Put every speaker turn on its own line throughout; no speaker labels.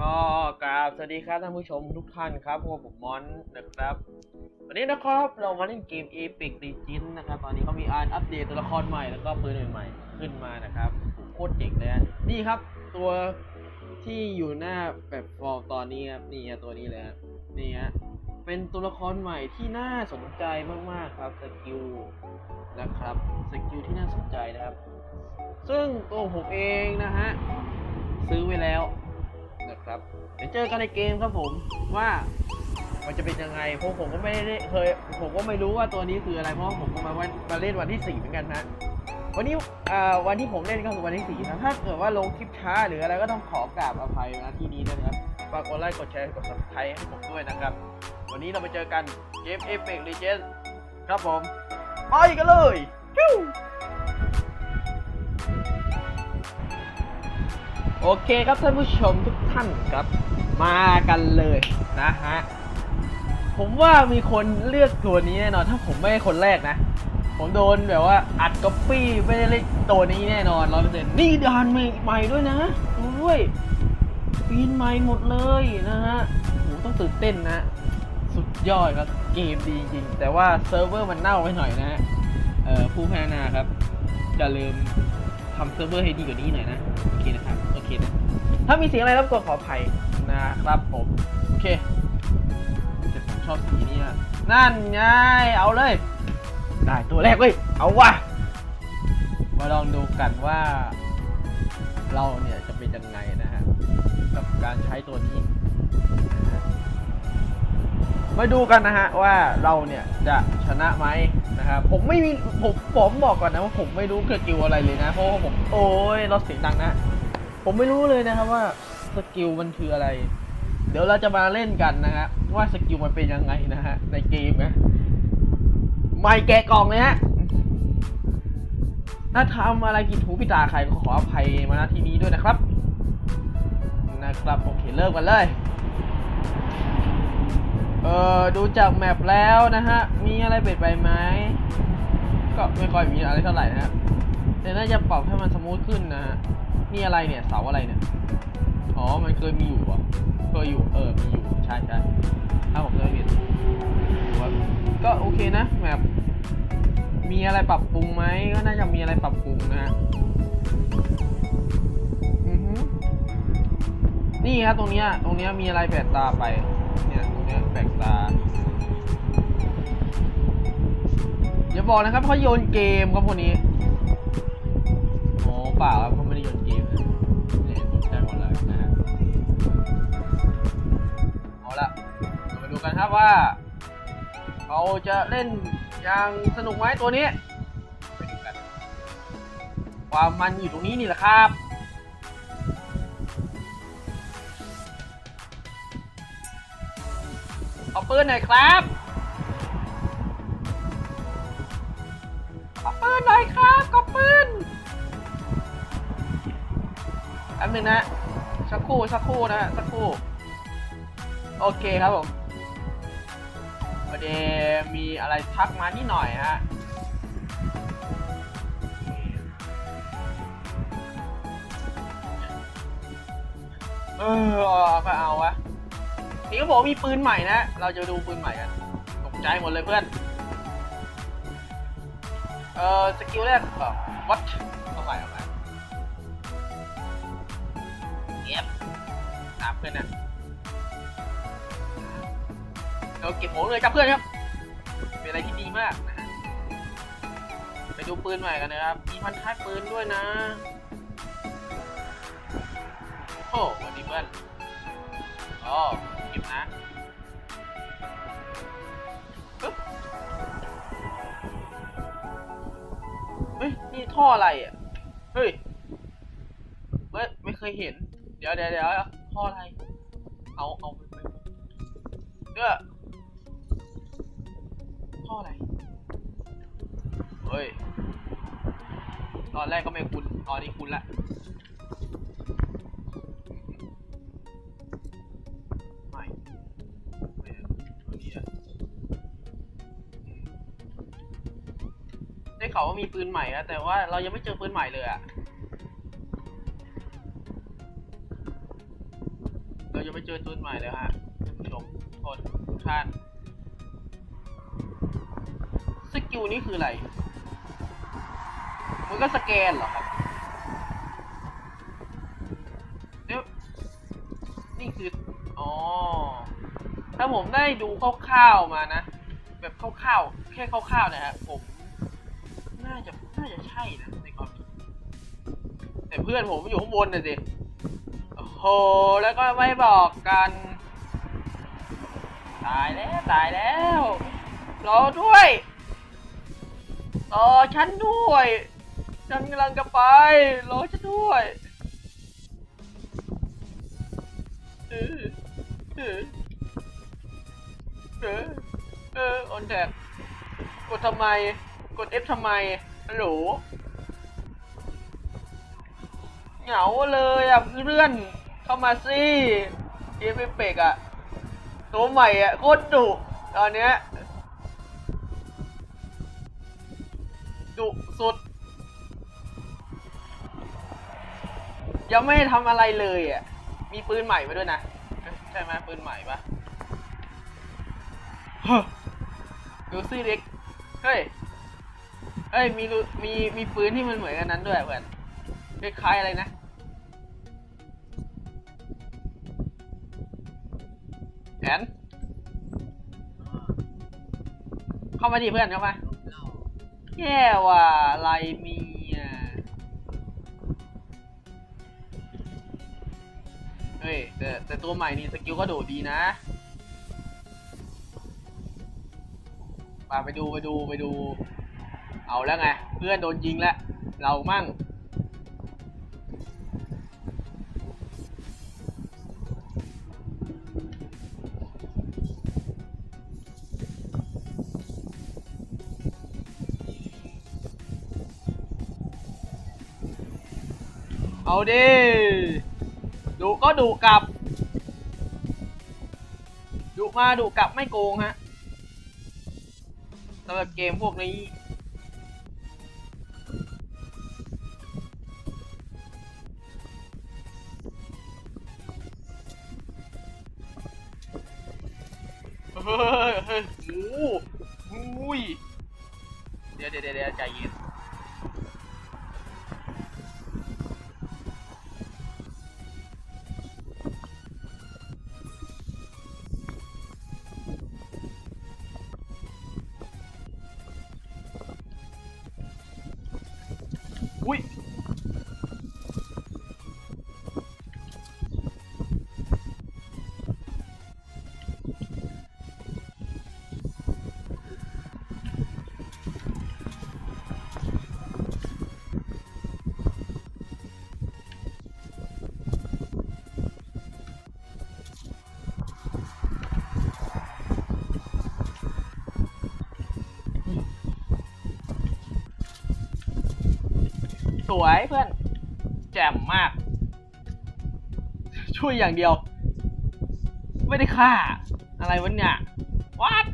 ก็กราบสวัสดีครับท่านผู้ชมทุกท่านครับพวกผมมอนนะครับ วันนี้นะครับเรามาเล่นเกม Epic Legend นะครับ ตอนนี้เขามีอ่านอัปเดตตัวละครใหม่แล้วก็ปืนใหม่ๆขึ้นมานะครับโคตรเจ๋งเลยนี่ครับ ตัวที่อยู่หน้าแบบฟอร์มตอนนี้ครับนี่ฮะตัวนี้เลยฮะนี่ฮะเป็นตัวละครใหม่ที่น่าสนใจมากๆครับสกิลนะครับสกิลที่น่าสนใจนะครับ ซึ่งตัวผมเองนะฮะซื้อไว้แล้ว ครับเดี๋ยวเจอกันในเกมครับผมว่ามันจะเป็นยังไงเพราะผมก็ไม่ได้เคยผมก็ไม่รู้ว่าตัวนี้คืออะไรเพราะผมก็มาวันมาเล่นวันที่สี่เหมือนกันนะวันนี้วันที่ผมเล่นก็คือวันที่สี่นะถ้าเกิดว่าลงคลิปช้าหรืออะไรก็ต้องขอกราบอภัยนะที่นี้นะครับฝากกดไลค์กดแชร์กด subscribe ให้ผมด้วยนะครับ วันนี้เราไปเจอกันเกม Apex Legends ครับผมไปกันเลย โอเคครับท่านผู้ชมทุกท่านครับ มากันเลยนะฮะ ผมว่ามีคนเลือกตัวนี้แน่นอน ถ้าผมไม่คนแรกนะ ผมโดนแบบว่าอัดก๊อปปี้ไม่ได้เล่นตัวนี้แน่นอนร้อยเปอร์เซ็นต์นี่ดานใหม่ด้วยนะดูด้วยปีนใหม่หมดเลยนะฮะโหต้องตื่นเต้นนะ สุดยอดครับเกมดีจริง แต่ว่าเซิร์ฟเวอร์มันเน่าไปหน่อยนะฮะเอ่อผู้พัฒนาครับอย่าลืม ทำเซิร์ฟเวอร์ให้ดีกว่านี้หน่อยนะ โอเคนะครับ โอเคนะ ถ้ามีเสียงอะไรรบกวนขออภัยนะครับผม โอเคแต่ผมชอบสีนี้นั่นไง เอาเลย ได้ตัวแรกเว้ย เอาว่ะ มาลองดูกันว่า เราเนี่ยจะเป็นยังไงนะฮะ กับการใช้ตัวนี้นะ มาดูกันนะฮะว่าเราเนี่ยจะชนะไหมนะครับผมไม่มีผมผมบอกก่อนนะว่าผมไม่รู้เกิดกิวอะไรเลยนะเพราะว่าผมโอ้ยเราเสียงดังนะ ผมไม่รู้เลยนะครับว่าสกิลมันคืออะไร เดี๋ยวเราจะมาเล่นกันนะฮะว่าสกิลมันเป็นยังไงนะฮะในเกมนะไม่แกะกล่องเลยฮะถ้าทำอะไรผิดหูผิดตาใครก็ขออภัยมาณที่นี้ด้วยนะครับ นะครับโอเคเริ่มกันเลย เออดูจากแมปแล้วนะฮะ มีอะไรเปลี่ยนไปไหม ก็ไม่ค่อยมีอะไรเท่าไหร่นะฮะแต่น่าจะปรับให้มันสมูทขึ้นนะฮะ นี่อะไรเนี่ย เสาอะไรเนี่ย อ๋อ มันเคยมีอยู่อะเคยอยู่ เออ มีอยู่ ใช่ใช่ถ้าผมเคยเห็นก็โอเคนะแบบมีอะไรปรับปรุงไหมก็น่าจะมีอะไรปรับปรุงนะฮะอือฮึนี่ครับตรงเนี้ยตรงเนี้ยมีอะไรแปลกตาไป ตาอย่าบอกนะครับเขาโยนเกมครับคนนี้โอ้เปล่าครับเขาไม่ได้โยนเกมนะเนี่ยตกใจหมดเลยนะฮะเอาละเรามาดูกันครับว่าเขาจะเล่นอย่างสนุกไหมตัวนี้ไปดูกัน ความมันอยู่ตรงนี้นี่แหละครับ ขอปืนหน่อยครับ ขอปืนหน่อยครับ ขอปืนแป๊บหนึงนะ สักครู่ สักครู่นะ สักครู่ โอเคครับผมพอดีมีอะไรทักมานิดหน่อยฮะเออก็เอาวะ นี่ก็บอกมีปืนใหม่นะ เราจะดูปืนใหม่กัน ตกใจหมดเลยเพื่อน เอ่อ สกิลแรกเออวัดเอาใหม่เอาใหม่เงียบตามเพื่อนนะเราเก็บของเลยจับเพื่อนครับ เป็นอะไรที่ดีมากนะฮะไปดูปืนใหม่กันนะครับ มีพันท้ายปืนด้วยนะโอ้วัสดีเพื่อนอ๋อ นะเฮ้ย นี่ท่ออะไรอะ เฮ้ย ไม่ไม่เคยเห็น เดี๋ยวเดี๋ยวเดี๋ยวท่ออะไร เอาเอาไปเด้อท่ออะไร เฮ้ย ตอนแรกก็ไม่คุ้น ตอนนี้คุ้นละ ข่าวว่ามีปืนใหม่อะแต่ว่าเรายังไม่เจอปืนใหม่เลยอะจะไปเจอตัวใหม่แล้วฮะท่านผู้ชมทุกคนท่านสกิลนี้คืออะไร มันก็สแกนเหรอครับเดี๋ยวนี่คือ อ๋อ ถ้าผมได้ดูคร่าวๆมานะ แบบคร่าวๆ แค่คร่าวๆนะฮะผมาจะใช่นะในความคิดแต่เพื่อนผมอยู่ข้างบนน่ะสิโอ้โหแล้วก็ไม่บอกกัน ตายแล้วตายแล้ว รอด้วยรอฉันด้วยฉันกำลังจะไป รอฉันด้วยเออเออเออเออออนแท็กกดทำไม กด F ทำไม ฮัลโหลเหงาเลยอะเพื่อนเข้ามาสิเอฟเปกอะตัวใหม่อะโคตรดุตอนเนี้ยดุสุด ยังไม่ทำอะไรเลยอะ มีปืนใหม่มาด้วยนะ ใช่ไหมปืนใหม่ปะฮะดูซี่เล็ก เฮ้ย เฮ้ยมีรูมีมีปืนที่มันเหมือนกันนั้นด้วยเหมือนคล้ายๆอะไรนะแอนเข้ามาดิเพื่อนเข้ามาแย่ว่ะอะไรมีอะเฮ้ยแต่แต่ตัวใหม่นี่สกิลก็โดดดีนะมาไปดูไปดูไปดู เอาแล้วไง เพื่อนโดนยิงแล้ว เรามั่ง เอาดิดุก็ดุกลับดุมาดุกลับไม่โกงฮะสำหรับเกมพวกนี้ เฮ้ยเฮ้ยโอ้โหอุ้ยเดี๋ยวเดี๋ยวเดี๋ยวใจเย็น วยเพื่อน แจ่มมาก ช่วยอย่างเดียว ไม่ได้ฆ่า อะไรวะเนี่ยวัด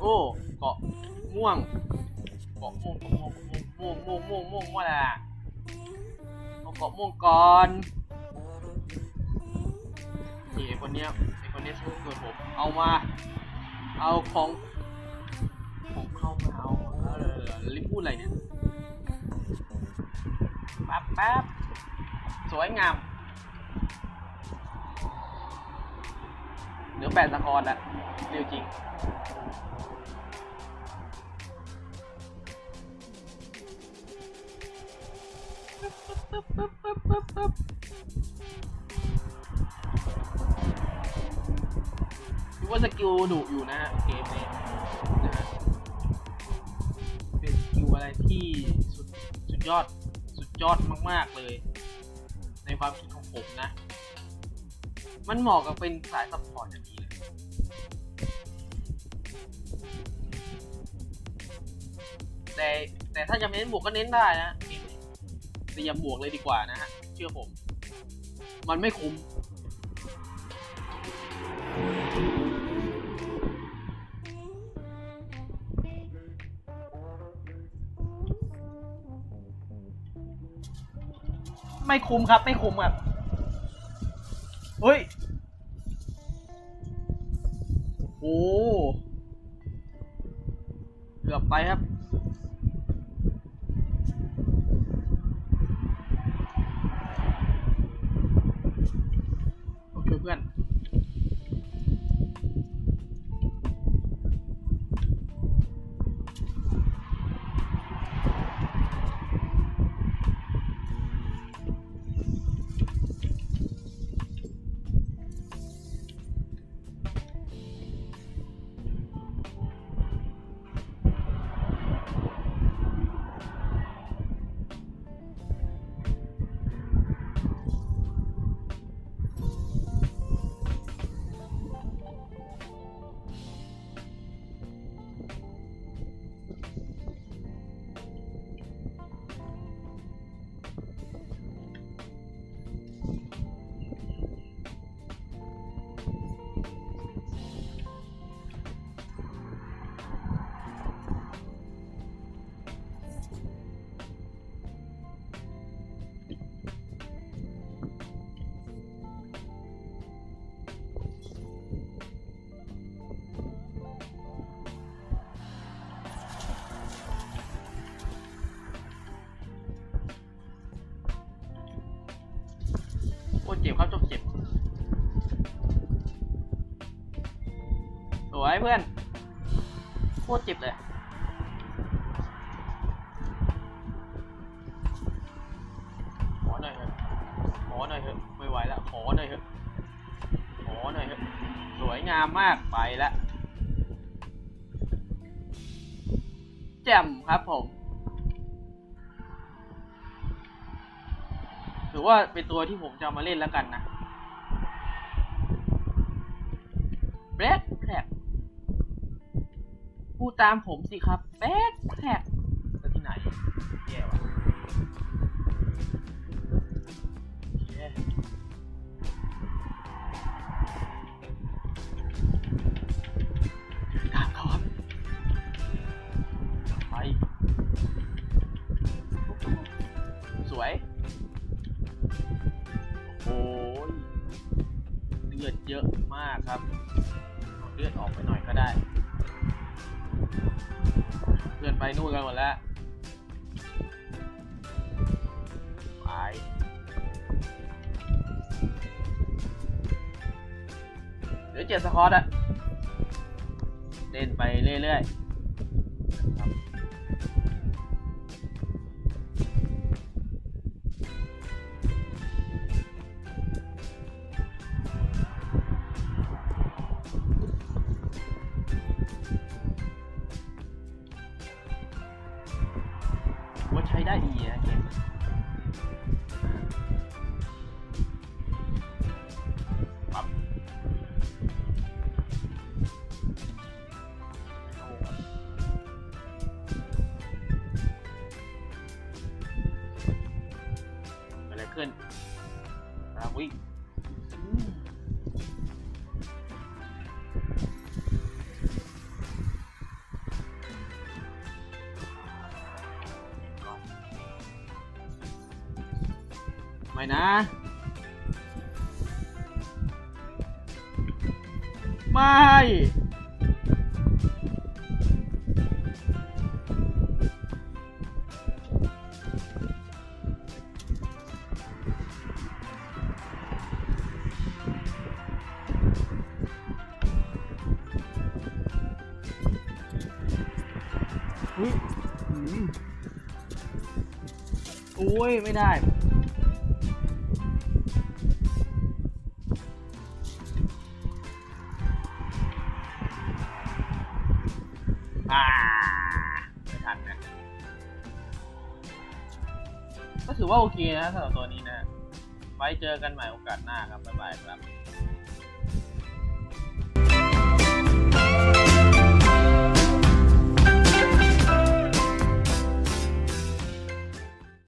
โอ้เกาะม่วงเกาะม่วงม่วงม่วงม่วงม่วงม่วงม่วงอะไรอะเอาเกาะม่วงก่อนนี่ไอ้คนเนี้ยไอ้คนเนี้ยช่วยเกิดผมเอามา เอาของของเข้ามาเอาเออลิปพูดอะไรเนี่ยแป๊บแป๊บสวยงามเหลือแปดสกอร์ละเร็วจริง คิดว่าสกิลดุอยู่นะฮะเกมนี้นะฮะเป็นสกิลอะไรที่สุดสุดยอดสุดยอดมาก ๆ เลย ในความคิดของผมนะ มันเหมาะกับเป็นสายซัพพอร์ตอย่างนี้เลยแต่แต่ถ้าจะเน้นบวกก็เน้นได้นะ แต่อย่าบวกเลยดีกว่านะฮะ เชื่อผม มันไม่คุ้ม ไม่คุ้มครับ ไม่คุ้มครับเฮ้ย โอ้ เกือบไปครับ วยเพื่อน โคตรเจ็บเลย ขอหน่อยเถอะขอหน่อยเถอะไม่ไหวแล้ว ขอหน่อยเถอะขอหน่อยเถอะสวยงามมากไปแล้วแจ่มครับผม ถือว่าเป็นตัวที่ผมจะมาเล่นแล้วกันนะแบล็ค พลกพูดตามผมสิครับแป๊กแท็กไปที่ไหนแย่ว่ะ นไปนู่นกันหมดแล้วไปเดี๋ยวเจ็ดสคอตอะเล่นไปเรื่อยๆ ไม่ อุ้ยอืมโอ้ย ไม่ได้ ว่าโอเคนะสำหรับตัวนี้นะ ไว้เจอกันใหม่โอกาสหน้าครับ บ๊ายบายครับ